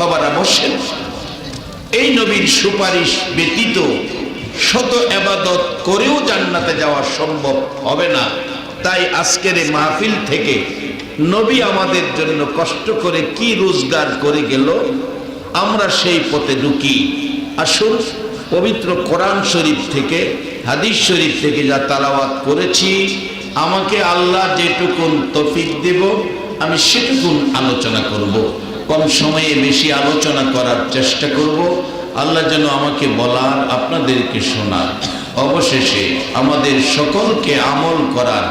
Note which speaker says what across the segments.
Speaker 1: বাবারা বসেন এই নবীর সুপারিশ ব্যতীত শত এবাদত করেও জান্নাতে যাওয়া সম্ভব হবে না। তাই আজকের এই মাহফিল থেকে নবী আমাদের জন্য কষ্ট করে কি রোজগার করে গেল, আমরা সেই পথে ঢুকি। আসুন, পবিত্র কোরআন শরীফ থেকে, হাদিস শরীফ থেকে যা তালাওয়াত করেছি, আমাকে আল্লাহ যেটুকুন তফিক দেব, আমি সেটুকুন আলোচনা করব। কম সময়ে বেশি আলোচনা করার চেষ্টা করব। আল্লাহ যেন আমাকে বলার, আপনাদেরকে শোনার। অবশেষে আমাদের সকলকে আমল করার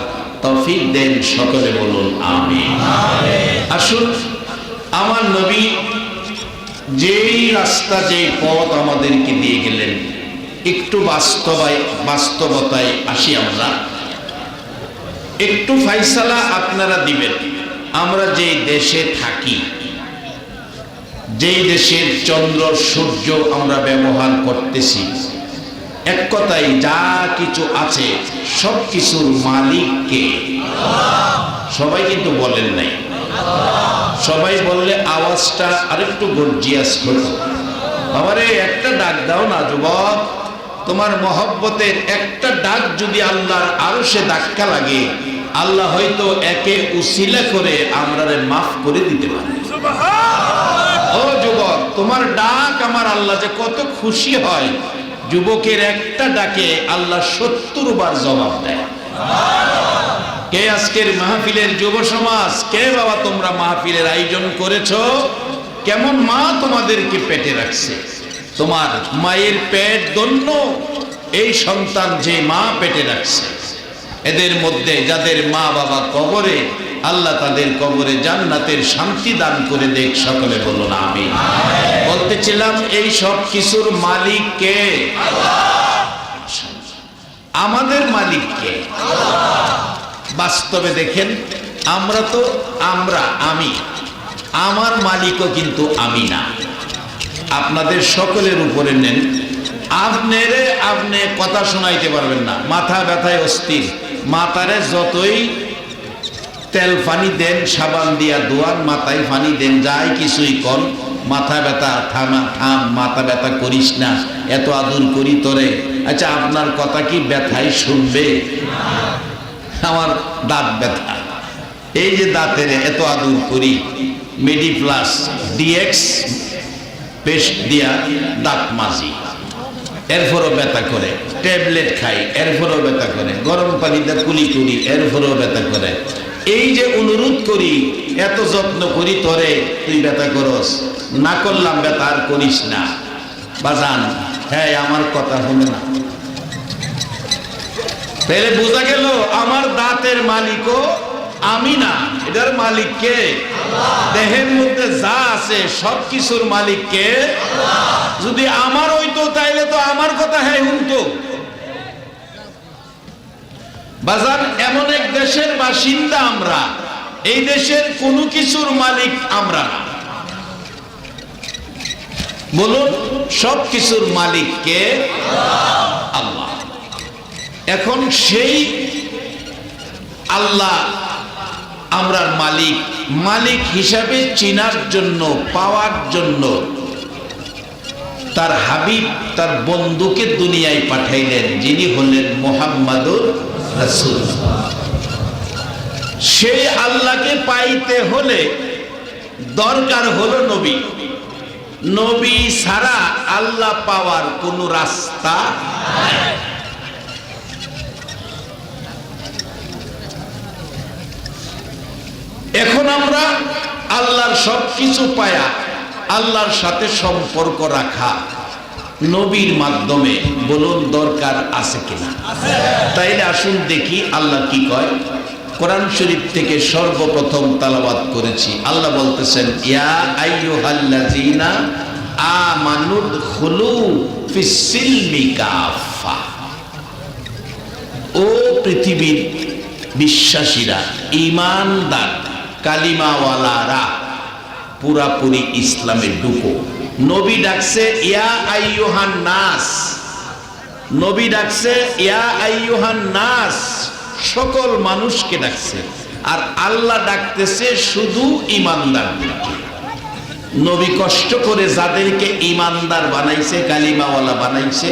Speaker 1: তফিক দেন সকলে বলুন আমি আসুন, আমার নবী যেই রাস্তা, যেই পথ আমাদেরকে দিয়ে গেলেন, একটু বাস্তবায়, বাস্তবতায় আসি আমরা। একটু ফাইসালা আপনারা দিবেন। আমরা যে দেশে থাকি যেই দেশের চন্দ্র, সূর্য আমরা ব্যবহার করতেছি, এক কথায় যা কিছু আছে সব কিছুর মালিককে সবাই কিন্তু বলেন নাই। সবাই বললে আওয়াজটা আরেকটু গর্জিয়াস হতো। আমারে একটা ডাক দাও না যুবক। তোমার মহব্বতের একটা ডাক যদি আল্লাহর আরও সে ধাক্কা লাগে, আল্লাহ হয়তো একে উসিলা করে আমরারে মাফ করে দিতে পারে। ও যুবক, তোমার ডাক আমার আল্লাহ যে কত খুশি হয়। যুবকের একটা ডাকে আল্লাহ সত্তর বার জবাব দেয়। কে আজকের মাহফিলের যুব সমাজ? কে বাবা তোমরা মাহফিলের আয়োজন করেছ? কেমন মা তোমাদেরকে পেটে রাখছে? তোমার মায়ের পেট দন্য এই সন্তান যে মা পেটে রাখছে। এদের মধ্যে যাদের মা বাবা কবরে আল্লাহ তাদের কবরে জান্নাতের শান্তি দান করে দেখ, সকলে বলুন আমি বলতেছিলাম, এই সব কিছুর মালিক কে? আমাদের মালিক কে? বাস্তবে দেখেন, আমরা তো আমরা, আমি। আমার মালিকও কিন্তু আমি না। আপনাদের সকলের উপরে নেন। আপনারে আপনি কথা শোনাইতে পারবেন না। মাথা ব্যথায় অস্থির। মাথারে যতই তেল ফানি দেন, সাবান দিয়া দোয়ান মাথায় ফানি দেন, যাই কিছুই কন মাথা ব্যথা, থামা, থাম, মাথা ব্যথা করিস না, এত আদর করি তোরে। আচ্ছা আপনার কথা কি ব্যথাই শুনবে? আমার দাঁত ব্যথা। এই যে দাঁতের এত আদর করি মেডি প্লাস ডিএক্স পেস্ট দিয়া দাঁত মাজি। এরপরও ব্যথা করে, ট্যাবলেট খাই, এরপরও ব্যথা করে, গরম পানিতে কুলি করি এরপরও ব্যথা করে। এই যে অনুরোধ করি এত যত্ন করি তরে তুই ব্যথা করস। না করলাম ব্যথা আর করিস না। বাজান হ্যাঁ আমার কথা হলো না। তাহলে বোঝা গেল আমার দাঁতের মালিকও আমি না। এটার মালিক কে? দেহের মধ্যে যা আছে সব কিছুর মালিক কে? যদি আমার হইতো তাইলে তো আমার কথা হ্যাঁ শুনতো। বাজার এমন এক দেশের বাসিন্দা আমরা। এই দেশের কোনো কিছুর মালিক আমরা বলুন, সব কিছুর মালিক কে? আল্লাহ। এখন সেই আল্লাহ আমরার মালিক। মালিক হিসাবে চিনার জন্য, পাওয়ার জন্য তার হাবিব, তার বন্ধুকে দুনিয়ায় পাঠাইলেন। যিনি হলেন মোহাম্মদুর সেই আল্লাহকে পাইতে হলে দরকার হলো নবী। নবী ছাড়া আল্লাহ পাওয়ার কোনো রাস্তা এখন আমরা আল্লাহর সব কিছু পায়া আল্লাহর সাথে সম্পর্ক রাখা। নবীর মাধ্যমে বলুন দরকার আছে কিনা। তাইলে আসুন দেখি আল্লাহ কি কয়। কোরআন শরীফ থেকে সর্বপ্রথম তালাবাদ করেছি। আল্লাহ বলতেছেন, ইয়া আইয়ুহাল্লাযীনা আমানুদ খুলু ফিসসিলমি কাফা ও পৃথিবীর বিশ্বাসীরা ইমানদার কালিমাওয়ালারা, পুরাপুরি ইসলামে ঢুকো। নবী ডাকছে, ইয়া আইয়ুহান নাস। নবী ডাকছে, ইয়া আইয়ুহান নাস। সকল মানুষকে ডাকছে। আর আল্লাহ ডাকতেছে শুধু ইমানদারদেরকে। নবী কষ্ট করে যাদেরকে ইমানদার বানাইছে, কালিমাওয়ালা বানাইছে,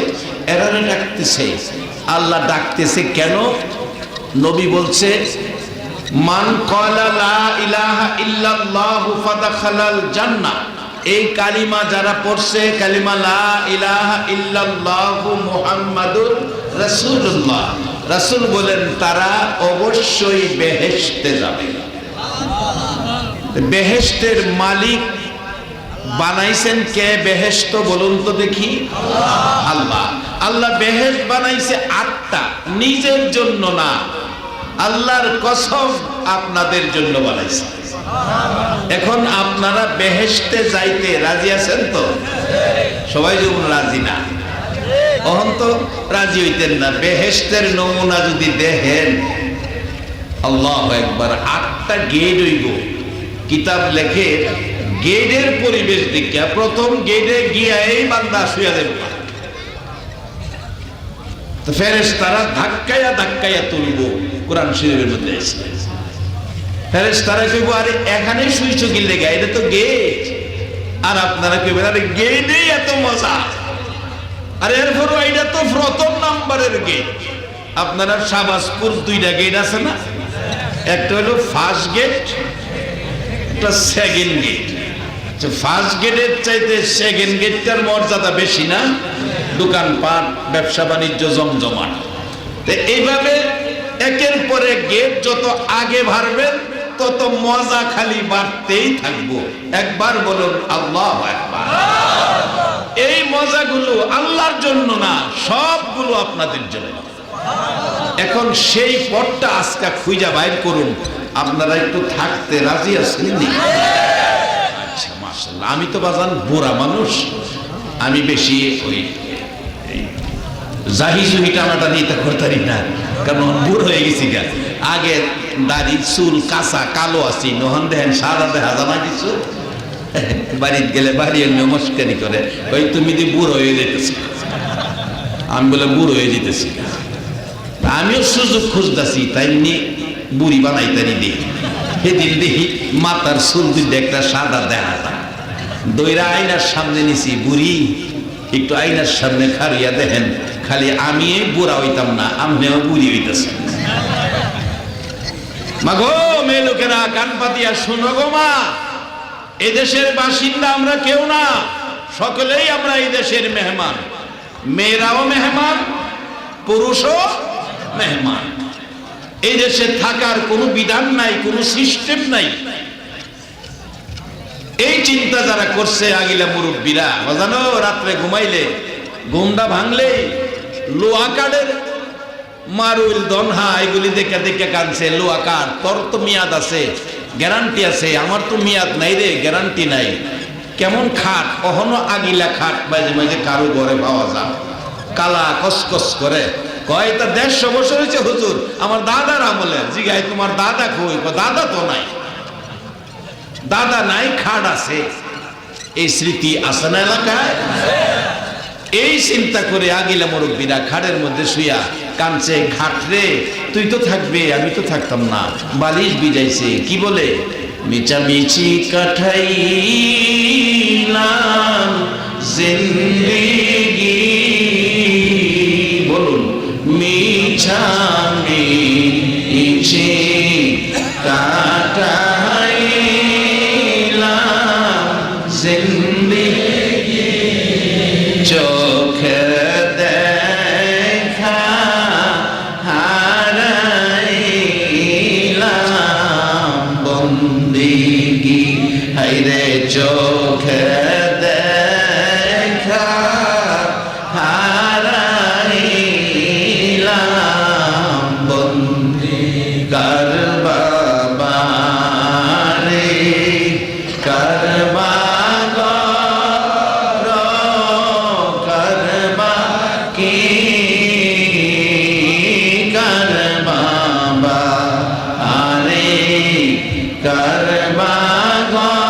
Speaker 1: এরারে ডাকতেছে। আল্লাহ ডাকতেছে কেন? নবী বলছে, মান কলা ইলাহা ইল্লাল্লাহু ফাদাখালাল জান্নাহ। এই কালিমা যারা পড়ছে, কালিমা লা ইলাহা ইল্লাল্লাহু মুহাম্মাদুর রাসূলুল্লাহ। রাসূল বলেন, তারা অবশ্যই বেহেশতে যাবে। বেহেশতের মালিক বানাইছেন কে? বেহেশত বলুন তো দেখি। আল্লাহ। আল্লাহ বেহেশত বানাইছে আটটা, নিজের জন্য না। আল্লাহর কসম আপনাদের জন্য বানাইছে। এখন আপনারা বেহেশতে যাইতে রাজি আছেন তো? সবাই যেমন রাজি না অহন তো রাজি হইতেন না। বেহেশতের নমুনা যদি দেখেন, আল্লাহ একবার আটটা গেট হইব। কিতাব লেখে গেটের পরিবেশ দিকে প্রথম গেটে গিয়া এই বান্দা শুয়া দেব ফেরেস তারা ধাক্কাইয়া ধাক্কাইয়া তুলব, কোরআন শরীফের মধ্যে আছে। ফেরেস তারা কইব, আরে এখানে শুইছ কি লেগা? এটা তো গেট। আর আপনারা কইবেন, আরে, গেটেই এত মজা। আর এরপর এটা তো প্রথম নাম্বারের গেট। আপনারা শাবাজপুর দুইটা গেট আছে না? একটা হলো ফার্স্ট গেট, একটা সেকেন্ড গেট। ফার্স্ট গেটের চাইতে সেকেন্ড গেটটার মর্যাদা বেশি না। দোকানপাট, ব্যবসা বাণিজ্য জমজমাট। এইভাবে একের পরে গেট যত আগে ভারবেন তত মজা খালি বাড়তেই থাকব। একবার বলুন, আল্লাহ একবার এই মজাগুলো আল্লাহর জন্য না, সবগুলো আপনাদের জন্য। এখন সেই পথটা আজকে খুঁজা বাইর করুন। আপনারা একটু থাকতে রাজি আছেন? আচ্ছা আমি তো বাজান বুড়া মানুষ। আমি বেশি ওই জাহি জুহি টানাটানি এটা করতারি না। কারণ বুড়ো হয়ে গেছি গা। আগে দাড়ি, চুল কাঁচা, কালো আছি, নহন দেখেন সাদা দেখা জানা কিছু বাড়িতে গেলে বাড়ি নমস্কারি করে। ওই তুমি দি বুড়ো হয়ে যেতেছি। আমি বলে বুড়ো হয়ে যেতেছি। আমিও সুযোগ খুঁজতেছি তাই নিয়ে বুড়ি বানাইতারি দিই সেদিন দেখি মাতার চুল দুই একটা সাদা দেখা যায় দইরা আয়নার সামনে নিছি, বুড়ি। একটু আইনার সামনে খারিয়া দেখেন, খালি আমি বুড়া হইতাম না আমিও বুড়ি হইতেছি। মা গো মেয়ে লোকেরা, কান পাতিয়া শুনো গো মা। এদেশের বাসিন্দা আমরা কেউ না, সকলেই আমরা এই দেশের মেহমান। মেয়েরাও মেহমান, পুরুষও মেহমান। এই দেশে থাকার কোনো বিধান নাই, কোনো সিস্টেম নাই। এই চিন্তা যারা করছে, আগিলা মুরব্বীরা বাজানো রাত্রে ঘুমাইলে, ঘুমটা ভাঙলে লোহা কাঠের মারুল দনহা, এগুলি দেখে দেখে কানছে লোহা কাঠ, তোর তো মেয়াদ আছে, গ্যারান্টি আছে, আমার তো মেয়াদ নাই রে, গ্যারান্টি নাই। কেমন খাট কখনো আগিলা খাট, মাঝে মাঝে কারও ঘরে পাওয়া যায়। কালা কসকস করে। কয় তা দেড়শো বছর হয়েছে, হুজুর, আমার দাদার আমলে। জিগাই তোমার দাদা কই? দাদা তো নাই। দাদা নাই, খাট আছে। এই স্মৃতি আছে না এলাকায়? এই চিন্তা করে আগিলা মুরব্বীরা খাটের মধ্যে শুয়া কানছে খাট রে, তুই তো থাকবে, আমি তো থাকতাম না। বালিশ বিজাইছে কি বলে? মিচামিচি কাঠাইলাম, জিন্দেগি, বলুন মিছামিচি করবা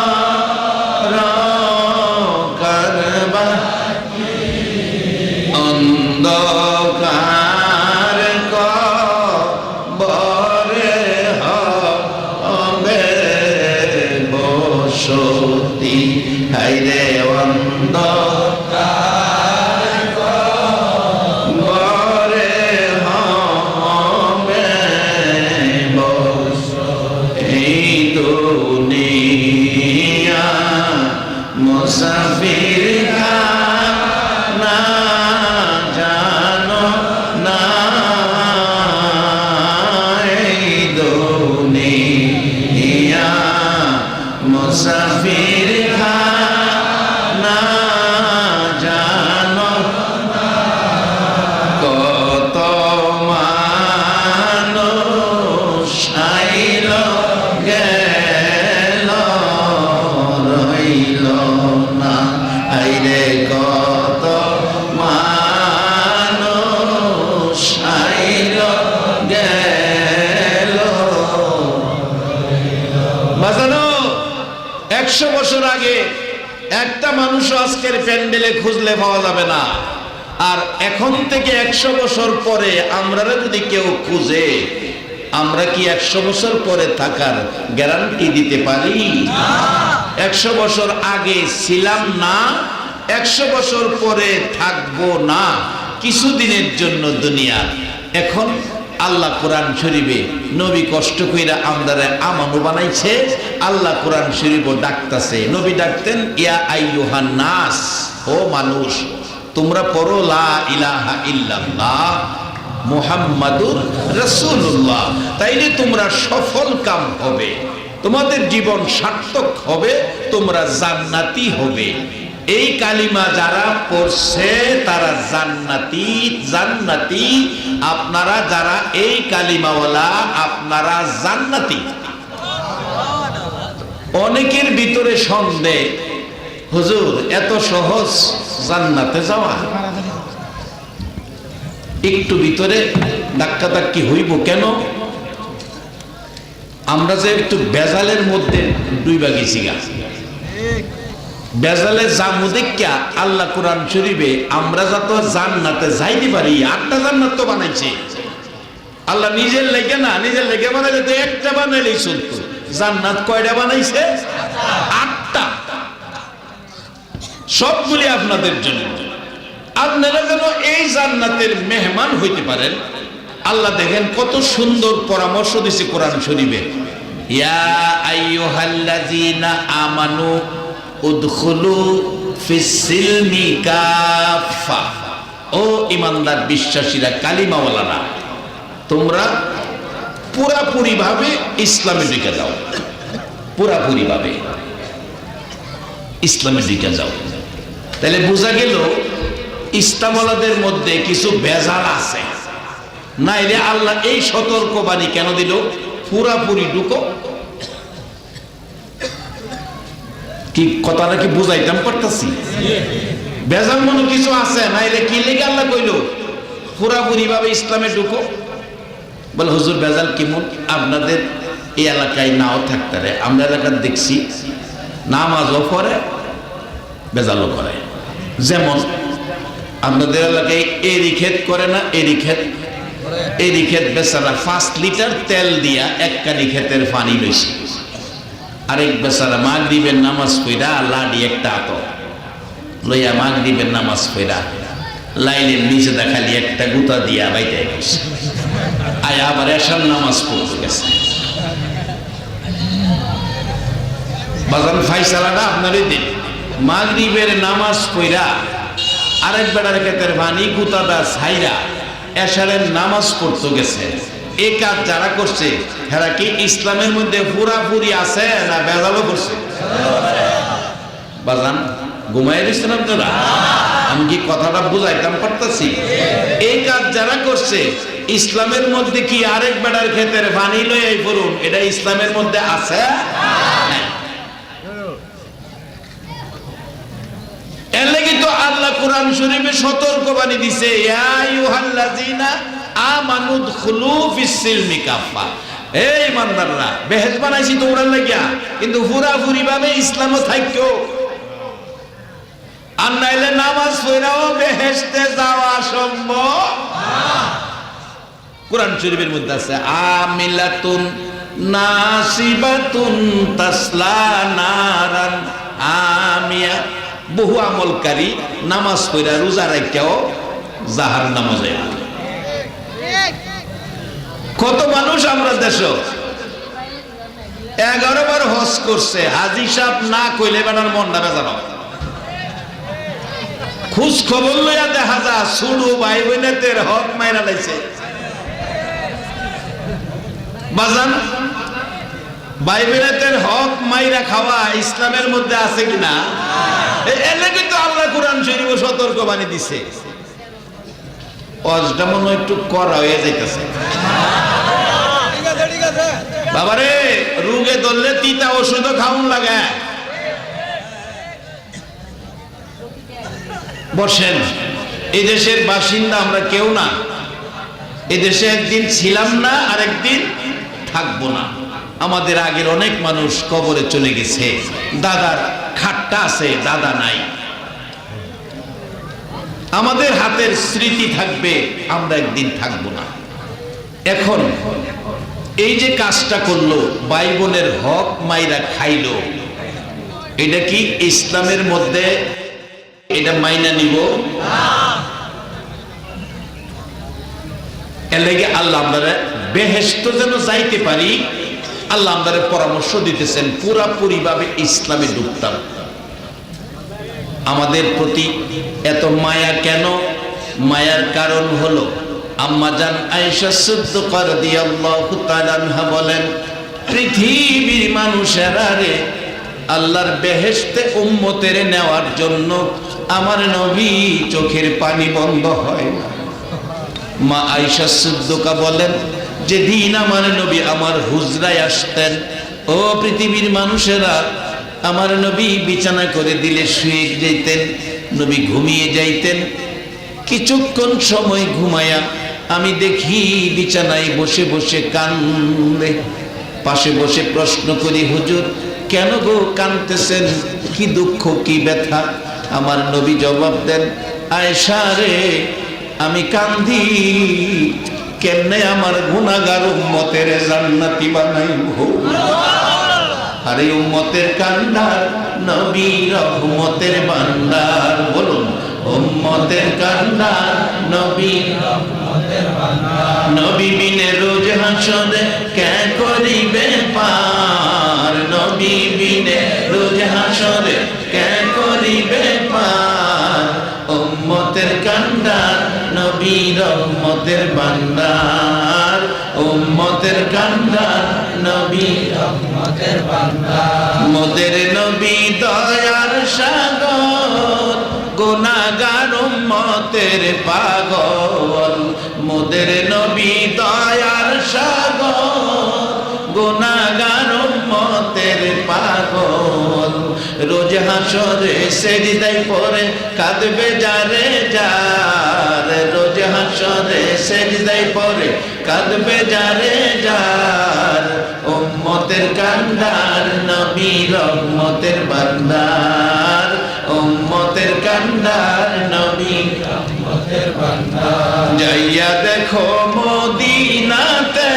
Speaker 1: আজকের প্যান্ডেলে খুঁজলে পাওয়া যাবে না। আর এখন থেকে একশো বছর পরে আমরা যদি কেউ খুঁজে, আমরা কি একশো বছর পরে থাকার গ্যারান্টি দিতে পারি? একশো বছর আগে ছিলাম না, একশো বছর পরে থাকব না। কিছুদিনের জন্য দুনিয়া। এখন আল্লাহ কোরআন শরীফে নবী কষ্ট কইরা আমদারে আমানু বানাইছে, আল্লাহ কোরআন শরীফও ডাকতাছে। নবী ডাকতেন, ইয়া আইয়ুহান নাস, ও মানুষ, তোমরা পড়ো লা ইলাহা ইল্লাল্লাহ মুহাম্মাদুর রাসূলুল্লাহ। তাইলে তোমরা সফল কাম হবে, তোমাদের জীবন সার্থক হবে, তোমরা জান্নাতি হবে। এই কালিমা যারা পড়ছে, তারা জান্নাতি জান্নাতি। আপনারা যারা এই কালিমাওয়ালা, আপনারা জান্নাতি। অনেকের ভিতরে সন্দেহ, হুজুর, এত সহজ জান্নাতে যাওয়া? একটু ভিতরে ধাক্কা ধাক্কি হইব কেন? আমরা যে একটু বেজালের মধ্যে দুই গেছি গা। বেজালে জামু দেখিয়া আল্লাহ কোরআন শরীফে আমরা যত জান্নাতে যাইতে পারি, আটটা জান্নাত তো বানাইছে। আল্লাহ নিজের লেগে না, নিজের লেগে বানাইলে তো একটা বানাইলেই চলতো। জান্নাত কয়টা বানাইছে? আটটা। সবগুলি আপনাদের জন্য। আপনারা যেন এই জান্নাতের মেহমান হইতে পারেন। আল্লাহ দেখেন কত সুন্দর পরামর্শ দিছে কোরআন শরীফে। ইয়া আইয়ুহাল্লাযীনা আমানু উদখুলু ও ইমানদার বিশ্বাসীরা, কালিমাওয়ালারা, তোমরা পুরাপুরি ভাবে ইসলামে ঢুকে যাও। পুরাপুরি ভাবে ইসলামে ঢুকে যাও। তাহলে বোঝা গেল, ইসলামওয়ালাদের মধ্যে কিছু বেজাল আছে। না এলে আল্লাহ এই সতর্কবাণী কেন দিল? পুরাপুরি ঢুকো কি কথাটা কি বুঝাইতাম করতেছি? বেজাল মনে কিছু আছে? না এলে কি লেগে আল্লাহ কইল? পুরাপুরি ভাবে ইসলামে ঢুকো। বলে, হুজুর বেজাল কেমন আপনাদের এই এলাকায় নাও থাকতে রে। আমরা এলাকার দেখছি নামাজও করে বেজালও করে। যেমন, আপনাদের এলাকায় এরি ক্ষেত করে না এরি ক্ষেত এরি ক্ষেত বেচারা পাঁচ লিটার তেল দিয়া এক কানি ক্ষেতের পানি লইছে। আরেক বেচারা মাগরিবের নামাজ কইরা লাডি একটা আত লইয়া মাগরিবের নামাজ পইরা। লাইনের নিচে দেখালি একটা গুতা দিয়া বাইতে গেছে। আয় আবার এসার নামাজ পড়তে গেছে। বাজান ফাইসালাটা আপনারই দিন। মাগরিবের নামাজ পইরা আরেক বেড়ার ক্ষেতের ভানি গুতাটা ছাইরা এশারের নামাজ পড়তে গেছে। এই কাজ যারা করছে হেরা কি ইসলামের মধ্যে পুরাপুরি আছে না বেজালও করছে? বাজান ঘুমাই দিচ্ছেন আপনারা? আমি কি কথাটা বুঝাইতাম পারতাছি? এই কাজ যারা করছে, ইসলামের মধ্যে কি আরেক বেড়ার ক্ষেতের পানি লই পড়ুন? এটা ইসলামের মধ্যে আছে? এর লাগি তো আল্লাহ কোরআন শরীফে সতর্কবাণী দিছে, ইয়া আইয়ুহাল্লাযীনা আমানু দুখুলু ফিস-সিলমি কাফা এই ইমানদাররা বেহেশত বানাইছি তোমরা লাগিয়া, কিন্তু পুরাপুরি ভাবে ইসলামও থাকো আর নাইলে নামাজ পড়াও বেহেশতে যাওয়া সম্ভব। কোরআন শরীফের মধ্যে আছে, আমিলাতুন নাসিবাতুন তাসলা নারান নিয়ে বহু আমলকারী নামাজ পড়া রোজা রাখাও জাহার নামাজে। কত মানুষ আমরা দেশ? এগারো বার হজ করছে। হাজি সাহ না কইলে বেড়ার মনটা বেজানো খোঁজ খবর লইয়া দেখা যা সুড়ু ভাই বোনেতের হক মাইরা লাইছে। বাজান ভাই বোনেতের হক মাইরা খাওয়া ইসলামের মধ্যে আছে কিনা? এ- এলে কিন্তু আল্লাহ কোরআন শরীফ সতর্ক বাণী দিছে। অজটা মনে একটু করা হয়ে যাইতেছে। বাবারে, রুগে ধরলে তিতা ওষুধও খাউন লাগে। বসেন এই দেশের বাসিন্দা আমরা কেউ না। এই দেশে একদিন ছিলাম না আর একদিন থাকব না। আমাদের আগের অনেক মানুষ কবরে চলে গেছে। দাদার খাট্টা আছে, দাদা নাই। আমাদের হাতের স্মৃতি থাকবে, আমরা একদিন থাকব না। এখন এই যে কাজটা করল ভাই বোনের হক মাইরা খাইলো, এটা কি ইসলামের মধ্যে এটা মাইনা নিব? আল্লাহ বেহেস্ত যেন যাইতে পারি, আল্লাহ পরামর্শ দিতেছেন আমাদের প্রতি এত মায়া কেন? মায়ার কারণ হলো আম্মাজান আয়েশা সিদ্দিকার রাদিয়াল্লাহু বলেন, পৃথিবীর মানুষেরা রে, আল্লাহর বেহেশতে উম্মতের নেওয়ার জন্য আমার নবী চোখের পানি বন্ধ হয় না। মা আয়েশা সিদ্দিকা বলেন, যেদিন আমার নবী আমার হুজরায় আসতেন, ও পৃথিবীর মানুষেরা, আমার নবী বিছানা করে দিলে শুয়ে যাইতেন নবী ঘুমিয়ে যাইতেন। কিছুক্ষণ সময় ঘুমায়া আমি দেখি বিছানায় বসে বসে কান্দে। পাশে বসে প্রশ্ন করি, হুজুর, কেন গো কানতেছেন? কি দুঃখ, কি ব্যথা? আমার নবী জবাব দেন আয়সা রে, আমি কান্দি। কেমনে আমার গুণাগার উম্মতের জান্নাতি বানাইব? আরে উম্মতের কান্দার নবী রহমতের বান্দার বলুন, উম্মতের কান্ডার নবী নবী বিনে রোজ হাসরে কে করিবে পার? নবী বিনে রোজ হাসরে কে করিবে পার? উম্মতের কান্ডার নবী রহমতের বান্দার। উম্মতের কান্ডার নবী মোদের নবী দয়ার সাগর, গুনাগার উম্মতের পাগল, মোদের নবী দয়ার সাগর গুনাগার উম্মতের পাগল। রোজ হাসরে সেজদাই পরে কাঁদবে যারে যার। রোজ হাসরে সেজদাই পরে কাঁদবে যারে যার। উম্মতের কান্দার নবী রহমতের বান্দার। কান্ডার নবী রহমতের বান্দার যাইয়া দেখো মদিনাতে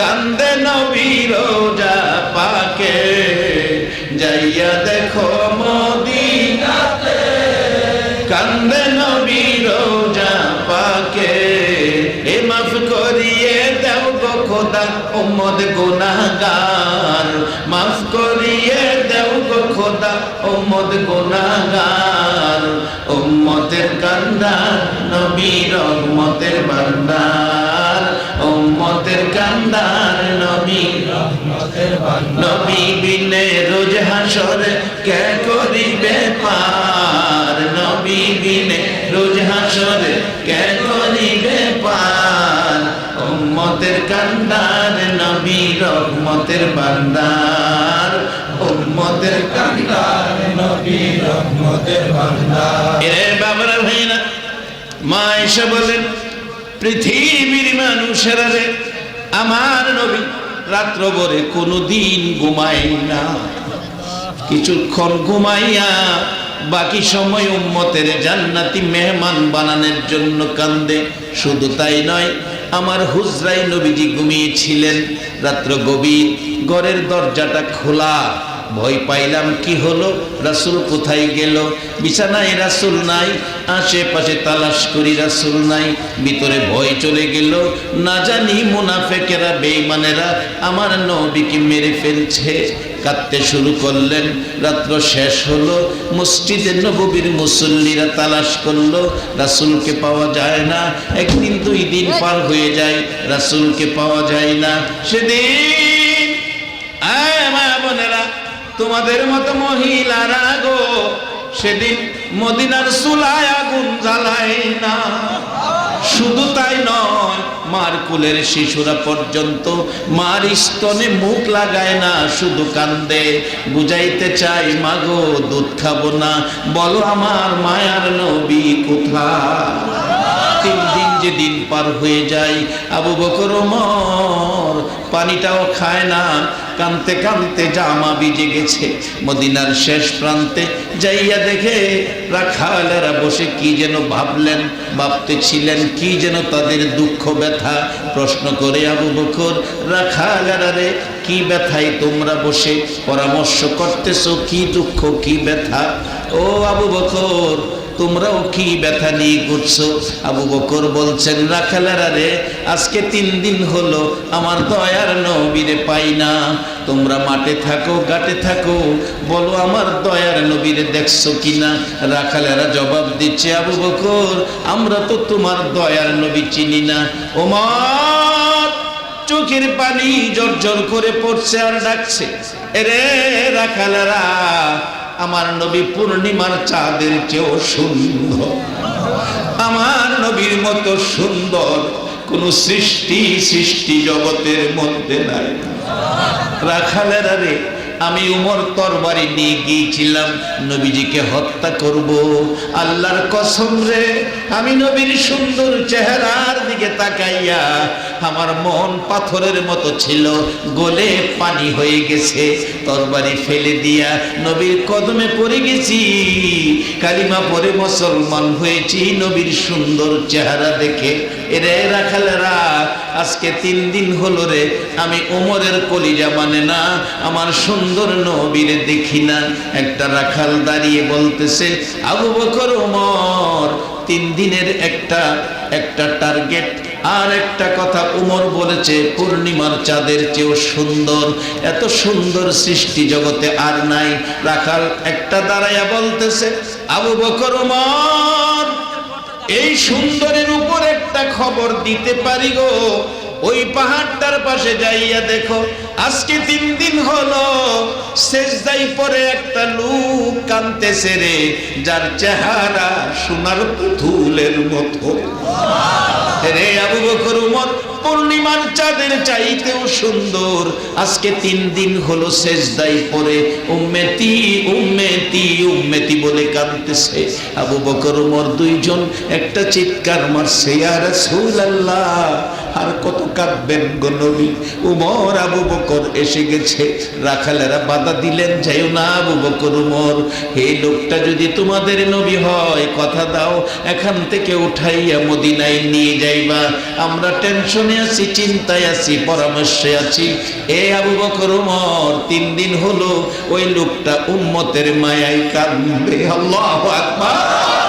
Speaker 1: কান্দে নবী রোজা পাকে। যাইয়া দেখো মদিনাতে কান্দে নবী এ মাফ করিয়ে দেও গো খোদা উম্মদ গুনাহগার। মাফ করিয়ে দেও গো খোদা উম্মদ গুনাহগার। উম্মতের কান্দার নবী রহমতের বান্দার উম্মতের কান্দার নবী নবী বিনে রোজ হাসরে কে করিবে পার? নবী বিনে রোজ হাসরে কে উম্মতের কান্দার নবী রহমতের বান্দার। উম্মতের কান্দার নবী রহমতের বান্দার। এ বাবারা ভাইনা মা এসে বলেন, পৃথিবীর মানুষেরা রে, আমার নবী রাত্র ভরে কোনোদিন ঘুমায় না। কিছুক্ষণ ঘুমাইয়া বাকি সময় উম্মতের জান্নাতি মেহমান বানানোর জন্য কান্দে। শুধু তাই নয় আমার হুজরাই নবীজি ঘুমিয়েছিলেন। রাত্র গভীর, ঘরের দরজাটা খোলা। ভয় পাইলাম, কি হলো? রাসুল কোথায় গেল? বিছানায় রাসুল নাই, আশেপাশে তালাশ করি রাসুল নাই, ভিতরে ভয় চলে গেল। না জানি মুনাফেকেরা বেইমানেরা আমার নবীকে মেরে ফেলছে। কাঁদতে শুরু করলেন। রাত্র শেষ হলো, মসজিদে নবীর মুসল্লিরা তালাশ করল, রাসুলকে পাওয়া যায় না। একদিন দুই দিন পার হয়ে যায়, রাসুলকে পাওয়া যায় না। সেদিন বোনেরা, তোমাদের মতো মহিলারা গো, সেদিন মদিনার চুলায় আগুন জ্বালায় না। শুধু তাই নয় মার কুলের শিশুরা পর্যন্ত মার স্তনে মুখ লাগায় না, শুধু কান্দে। বুঝাইতে চাই, মাগো, দুধ খাব না। বলো আমার মায়ার নবী কোথায়? তিন দিন যে দিন পার হয়ে যায়, আবু বকর ওমর পানিটাও খায় না, কানতে কানতে জামা ভিজে গেছে। মদিনার শেষ প্রান্তে যাইয়া দেখে রাখালেরা বসে কি যেন ভাবলেন ভাবতেছিলেন কি যেন তাদের দুঃখ ব্যথা। প্রশ্ন করে আবু বকর রাখালেরা রে, কি ব্যথায় তোমরা বসে পরামর্শ করতেছো, কি দুঃখ, কি ব্যথা? ও আবু বকর তোমরাও কি ব্যথা নিয়ে ঘুরছো? আবু বকর বলছেন, রাখালেরা রে, আজকে তিন দিন হলো আমার দয়ার নবীরে পাই না। তোমরা মাঠে থাকো গাটে থাকো, বলো আমার দয়ার নবীরে দেখছ কিনা? রাখালেরা জবাব দিচ্ছে, আবু বকর, আমরা তো তোমার দয়ার নবী চিনি না। ওমর চোখের পানি জর্জর করে পড়ছে আর ডাকছে। এরে রাখালেরা আমার নবী পূর্ণিমার চাঁদের চেয়েও সুন্দর। আমার নবীর মতো সুন্দর, কোন সৃষ্টি সৃষ্টি জগতের মধ্যে নাই। রাখালেরা রে আমি উমর তরবারি নিয়ে গিয়েছিলাম, নবীজিকে হত্যা করব। আল্লাহর কসম রে, আমি নবীর সুন্দর চেহারার দিকে তাকাইয়া আমার মন পাথরের মতো ছিল, গলে পানি হয়ে গেছে। তরবারি ফেলে দিয়া নবীর কদমে পড়ে গেছি। কালিমা পরে মুসলমান হয়েছি, নবীর সুন্দর চেহারা দেখে। এরে আজকে তিন দিন হলো রে, আমি ওমরের কলিজা মানে না, আমার সুন্দর নবীরে দেখি না। একটা রাখাল দাঁড়িয়ে বলতেছে, আবু বকর ওমর তিন দিনের একটা একটা টার্গেট আর একটা কথা উমর বলেছে, পূর্ণিমার চাঁদের চেয়েও সুন্দর। এত সুন্দর সৃষ্টি জগতে আর নাই। রাখাল একটা দাঁড়াইয়া বলতেছে, আবু বকর, উমর, এই সুন্দরের উপর একটা খবর দিতে পারি গো? ওই পাহাড়টার পাশে যাইয়া দেখো আজকে তিন দিন হলো শেষদাই পরে একটা লোক কানতেছে রে, যার চেহারা সোনার পুতুলের মতো। রে আবু বকর উমর, পূর্ণিমার চাঁদের চাইতেও সুন্দর। আজকে তিন দিন হলো শেষদাই পরে উম্মেতি উম্মেতি উম্মেতি বলে কাঁদতেছে আবু বকর উমর দুইজন একটা চিৎকার মারছে আর রাসূলুল্লাহ, আর কত কাঁদবেন গো নবী? উমর আবু বকর এসে গেছে। রাখালেরা বাধা দিলেন, যাইও না আবু বকর উমর। এই লোকটা যদি তোমাদের নবী হয়, কথা দাও, এখান থেকে উঠাইয়া মদিনায় নিয়ে যাইবা। আমরা টেনশনে আছি, চিন্তায় আছি, পরামর্শে আছি। এ আবু বকর উমর, তিন দিন হলো ওই লোকটা উম্মতের মায়ায় কাঁদবে। আল্লাহু আকবার।